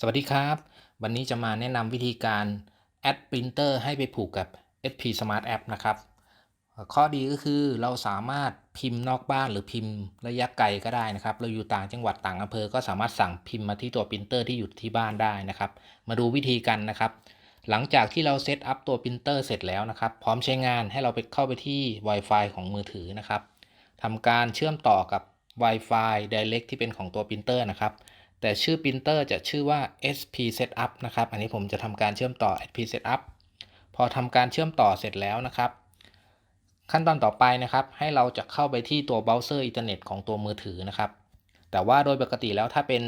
สวัสดีครับ วันนี้จะมาแนะนำวิธีการแอดปรินเตอร์ให้ไปผูกกับ SP Smart App นะครับ ข้อดีก็คือเราสามารถพิมพ์นอกบ้านหรือพิมพ์ระยะไกลก็ได้นะครับ เราอยู่ต่างจังหวัดต่างอำเภอก็สามารถสั่งพิมพ์มาที่ตัวปรินเตอร์ที่อยู่ที่บ้านได้นะครับ มาดูวิธีกันนะครับ หลังจากที่เราเซตอัพตัวปรินเตอร์เสร็จแล้วนะครับ พร้อมใช้งานให้เราไปเข้าไปที่ Wi-Fi ของมือถือนะครับทำการเชื่อมต่อกับ Wi-Fi Direct ที่เป็นของตัวปรินเตอร์นะครับ แต่ชื่อปรินเตอร์จะชื่อว่า SP Setup นะครับ อันนี้ผมจะทำการเชื่อมต่อ SP Setup พอทำการเชื่อมต่อเสร็จแล้วนะครับ ขั้นตอนต่อไปนะครับ ให้เราจะเข้าไปที่ตัวเบราว์เซอร์อินเทอร์เน็ตของตัวมือถือนะครับ แต่ว่าโดยปกติแล้วถ้าเป็น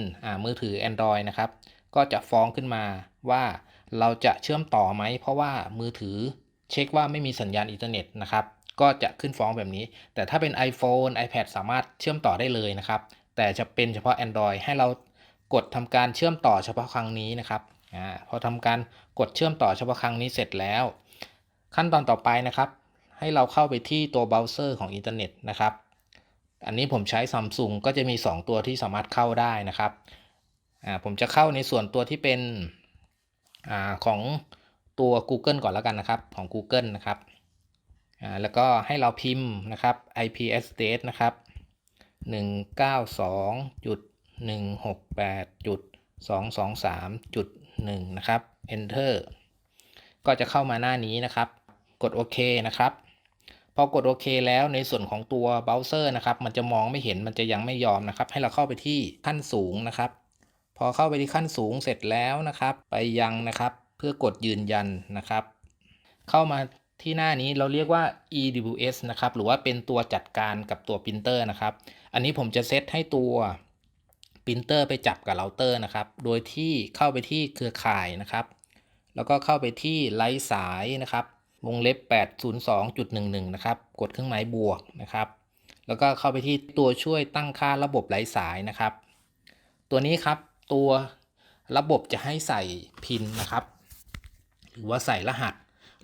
มือถือ Android นะครับ ก็จะฟ้องขึ้นมาว่าเราจะเชื่อมต่อไหม เพราะว่ามือถือเช็คว่าไม่มีสัญญาณอินเทอร์เน็ตนะครับ ก็จะขึ้นฟ้องแบบนี้ แต่ถ้าเป็น iPhone iPad สามารถเชื่อมต่อได้เลยนะครับ แต่จะเป็นเฉพาะ Android ให้เรา กดทำการเชื่อมต่อเฉพาะครั้งนี้นะครับอพอทำการกดเชื่อมต่อเฉพาะครั้งนี้เสร็จแล้ว ขั้นตอนต่อไปนะครับ ให้เราเข้าไปที่ตัวเบราว์เซอร์ของอินเทอร์เน็ตนะครับ อันนี้ผมใช้ซัมซุงก็จะมี 2 ตัวที่สามารถเข้าได้นะครับผมจะเข้าในส่วนตัวที่เป็นอของตัว Google ก่อนแล้วกันนะครับ ของ Google นะครับแล้วก็ให้เราพิมพ์นะครับ IP address นะครับ 168.223.1 นะครับ Enter ก็จะเข้ามาหน้านี้นะครับ กดโอเคนะครับ พอกดโอเคแล้วในส่วนของตัวเบราว์เซอร์นะครับ มันจะมองไม่เห็นมันจะยังไม่ยอมนะครับ ให้เราเข้าไปที่ขั้นสูงนะครับ พอเข้าไปที่ขั้นสูงเสร็จแล้วนะครับ ไปยังนะครับ เพื่อกดยืนยันนะครับ เข้ามาที่หน้านี้เราเรียกว่า EWS นะครับ หรือว่าเป็นตัวจัดการกับตัวปรินเตอร์นะครับ อันนี้ผมจะเซตให้ตัว ปรินเตอร์ไปจับกับเราเตอร์นะครับ โดยที่เข้าไปที่เครือข่ายนะครับ แล้วก็เข้าไปที่ไลท์สายนะครับ วงเล็บ 802.11 นะครับ กดเครื่องหมายบวกนะครับ แล้วก็เข้าไปที่ตัวช่วยตั้งค่าระบบไร้สายนะครับ ตัวนี้ครับตัวระบบจะให้ใส่พินนะครับ หรือว่าใส่รหัส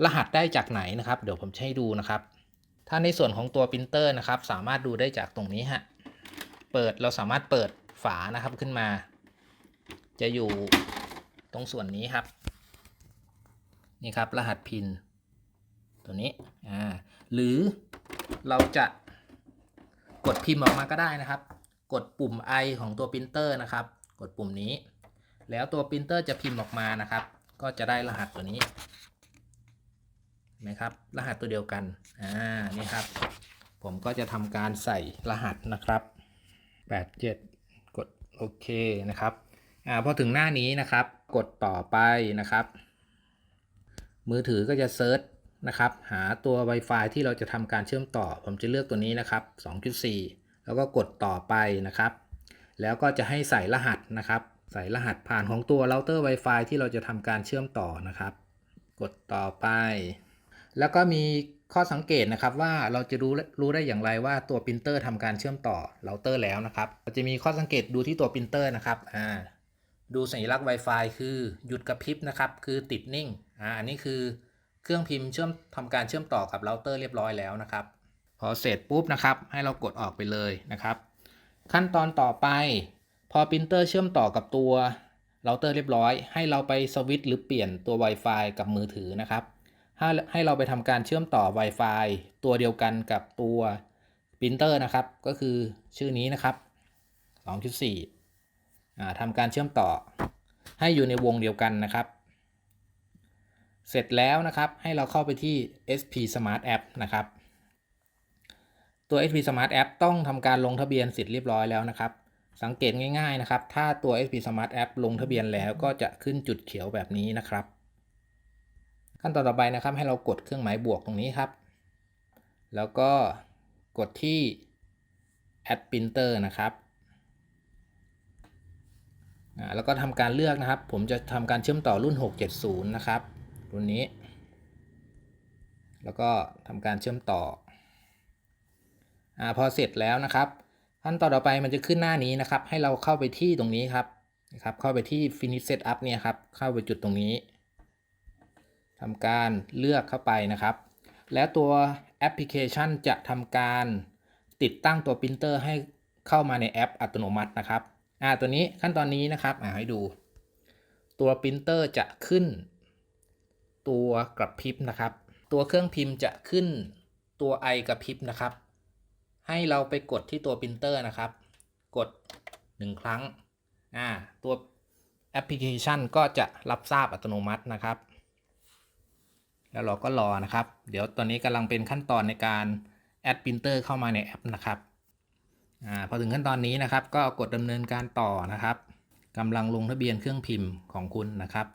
รหัสได้จากไหนนะครับ เดี๋ยวผมจะให้ดูนะครับ ถ้าในส่วนของตัวปรินเตอร์นะครับ สามารถดูได้จากตรงนี้ฮะ เปิดเราสามารถเปิด ฝานะครับขึ้นมา จะอยู่ตรงส่วนนี้ครับ นี่ครับรหัสพิน ตัวนี้อ่าหรือเราจะกดพิมพ์ออกมาก็ได้นะครับ กดปุ่ม I ของตัวปรินเตอร์นะครับ กดปุ่มนี้ แล้วตัวปรินเตอร์จะพิมพ์ออกมานะครับ ก็จะได้รหัสตัวนี้นะครับ รหัสตัวเดียวกัน อ่า นี่ครับ ผมก็จะทำการใส่รหัสนะครับ 87ด โอเคนะครับอ่าพอถึงหน้านี้นะครับ กดต่อไปนะครับ มือถือก็จะเซิร์ชนะครับ หาตัว Wi-Fi ที่เราจะทำการเชื่อมต่อ ผมจะเลือกตัวนี้นะครับ 2.4 แล้วก็กดต่อไปนะครับ แล้วก็จะให้ใส่รหัสนะครับ ใส่รหัสผ่านของตัวเราเตอร์ Wi-Fi ที่เราจะทำการเชื่อมต่อนะครับ กดต่อไป แล้วก็มี ข้อสังเกตนะครับว่าเราจะรู้รู้ได้อย่างไรว่าตัวปรินเตอร์ทำการเชื่อมต่อเราเตอร์แล้วนะครับเราจะมีข้อสังเกตดูที่ตัวปรินเตอร์นะครับอ่าดูสัญลักษณ์ Wi-Fi คือหยุดกระพริบนะครับ คือติดนิ่งอ่าอันนี้คือเครื่องพิมพ์เชื่อมทำการเชื่อมต่อกับเราเตอร์เรียบร้อยแล้วนะครับ พอเสร็จปุ๊บนะครับ ให้เรากดออกไปเลยนะครับ ขั้นตอนต่อไป พอปรินเตอร์เชื่อมต่อกับตัวเราเตอร์เรียบร้อย ให้เราไปสวิตช์หรือเปลี่ยนตัว Wi-Fi กับมือถือนะครับ ให้ให้เราไปทำการเชื่อมต่อ Wi-Fi ตัวเดียวกันกับตัวปรินเตอร์นะครับ ก็คือชื่อนี้นะครับ 2.4ทำการเชื่อมต่อ ให้อยู่ในวงเดียวกันนะครับ เสร็จแล้วนะครับ ให้เราเข้าไปที่ SP Smart App นะครับ ตัว SP Smart App ต้องทำการลงทะเบียนสิทธิ์เรียบร้อยแล้วนะครับ สังเกตง่ายๆนะครับ ถ้าตัว SP Smart App ลงทะเบียนแล้วก็จะขึ้นจุดเขียวแบบนี้นะครับ ขั้นตอนต่อไปนะครับให้เรากดเครื่องหมายบวกตรงนี้ครับ แล้วก็กดที่ Add Printer นะครับแล้วก็ทำการเลือกนะครับ ผมจะทำการเชื่อมต่อรุ่น 670 นะครับ รุ่นนี้ แล้วก็ทำการเชื่อมต่ออพอเสร็จแล้วนะครับ ขั้นตอนต่อไปมันจะขึ้นหน้านี้นะครับ ให้เราเข้าไปที่ตรงนี้ครับนะครับ เข้าไปที่ finish setup เนี่ยครับ เข้าไปจุดตรงนี้ ทำการเลือกเข้าไปนะครับ แล้วตัวแอปพลิเคชันจะทำการติดตั้งตัวปรินเตอร์ให้เข้ามาในแอปอัตโนมัตินะครับอ่าตัวนี้ขั้นตอนนี้นะครับอ่าให้ดู ตัวปรินเตอร์จะขึ้น ตัวกระพริบนะครับ ตัวเครื่องพิมพ์จะขึ้นตัวไอกระพริบนะครับ ให้เราไปกดที่ตัวปรินเตอร์นะครับ กด 1 ครั้งอ่าตัวแอปพลิเคชันก็จะรับทราบอัตโนมัตินะครับ แล้วเราก็รอนะครับ เดี๋ยวตอนนี้กำลังเป็นขั้นตอนในการแอดปรินเตอร์เข้ามาในแอปนะครับอาพอถึงขั้นตอนนี้นะครับ ก็กดดำเนินการต่อนะครับกำลังลงทะเบียนเครื่องพิมพ์ของคุณนะครับ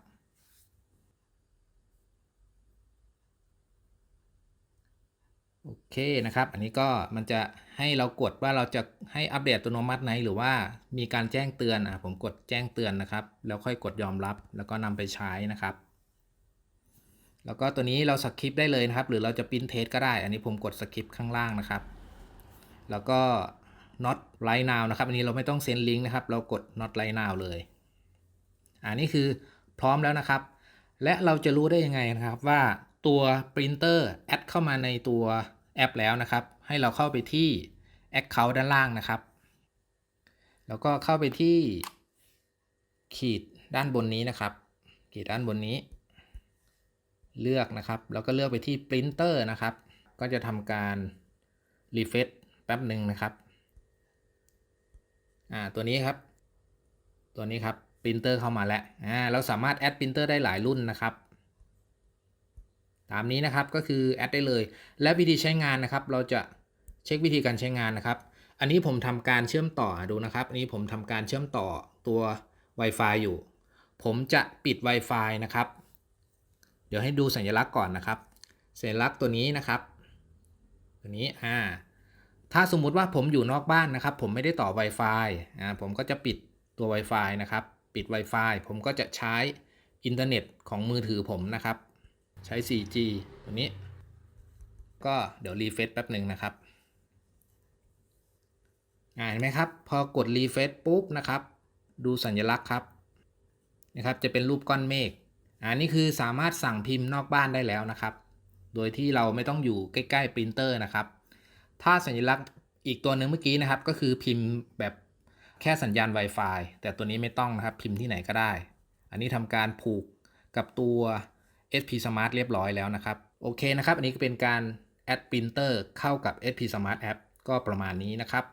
โอเคนะครับ อันนี้ก็มันจะให้เรากดว่าเราจะให้อัปเดตอัตโนมัติไหนหรือว่ามีการแจ้งเตือนอะผมกดแจ้งเตือนนะครับ แล้วค่อยกดยอมรับ แล้วก็นำไปใช้นะครับ แล้วก็ตัวนี้เราสคริปได้เลยนะครับ หรือเราจะปริ้นเทสก็ได้ อันนี้ผมกดสคริปข้างล่างนะครับ แล้วก็ not right now นะครับ อันนี้เราไม่ต้องเซ็นลิงก์นะครับ เรากด not right now เลย อันนี้คือพร้อมแล้วนะครับ และเราจะรู้ได้ยังไงนะครับว่าตัวปรินเตอร์แอดเข้ามาในตัวแอปแล้วนะครับ ให้เราเข้าไปที่ Account ด้านล่างนะครับ แล้วก็เข้าไปที่ขีดด้านบนนี้นะครับ ขีดด้านบนนี้ เลือกนะครับ แล้วก็เลือกไปที่ Printer นะครับ ก็จะทำการ refresh แป๊บหนึ่งนะครับ อ่า ตัวนี้ครับ ตัวนี้ครับ Printer เข้ามาแล้ว อ่า เราสามารถแอด Printer ได้หลายรุ่นนะครับ ตามนี้นะครับ ก็คือแอดได้เลย และวิธีใช้งานนะครับ เราจะเช็ควิธีการใช้งานนะครับ อันนี้ผมทำการเชื่อมต่อดูนะครับ อันนี้ผมทำการเชื่อมต่อตัว Wi-Fi อยู่ ผมจะปิด Wi-Fi นะครับ เดี๋ยวให้ดูสัญลักษณ์ก่อนนะครับ สัญลักษณ์ตัวนี้นะครับ ตัวนี้อ่าถ้าสมมุติว่าผมอยู่นอกบ้านนะครับ ผมไม่ได้ต่อ Wi-Fi อ่าผมก็จะปิดตัว Wi-Fi นะครับ ปิด Wi-Fi ผมก็จะใช้อินเทอร์เน็ตของมือถือผมนะครับ ใช้ 4G ตัวนี้ ก็เดี๋ยวรีเฟซแป๊บหนึ่งนะครับอ่าเห็นไหมครับ พอกดรีเฟซปุ๊บนะครับ ดูสัญลักษณ์ครับนะครับ จะเป็นรูปก้อนเมฆ อันนี้คือสามารถสั่งพิมพ์นอกบ้านได้แล้วนะครับ โดยที่เราไม่ต้องอยู่ใกล้ๆปรินเตอร์นะครับ ถ้าสัญลักษณ์อีกตัวหนึ่งเมื่อกี้นะครับ ก็คือพิมพ์แบบแค่สัญญาณ Wi-Fi แต่ตัวนี้ไม่ต้องนะครับ พิมพ์ที่ไหนก็ได้ อันนี้ทำการผูกกับตัว SP Smart เรียบร้อยแล้วนะครับ โอเคนะครับ อันนี้ก็เป็นการแอดปรินเตอร์เข้ากับ SP Smart App ก็ประมาณนี้นะครับ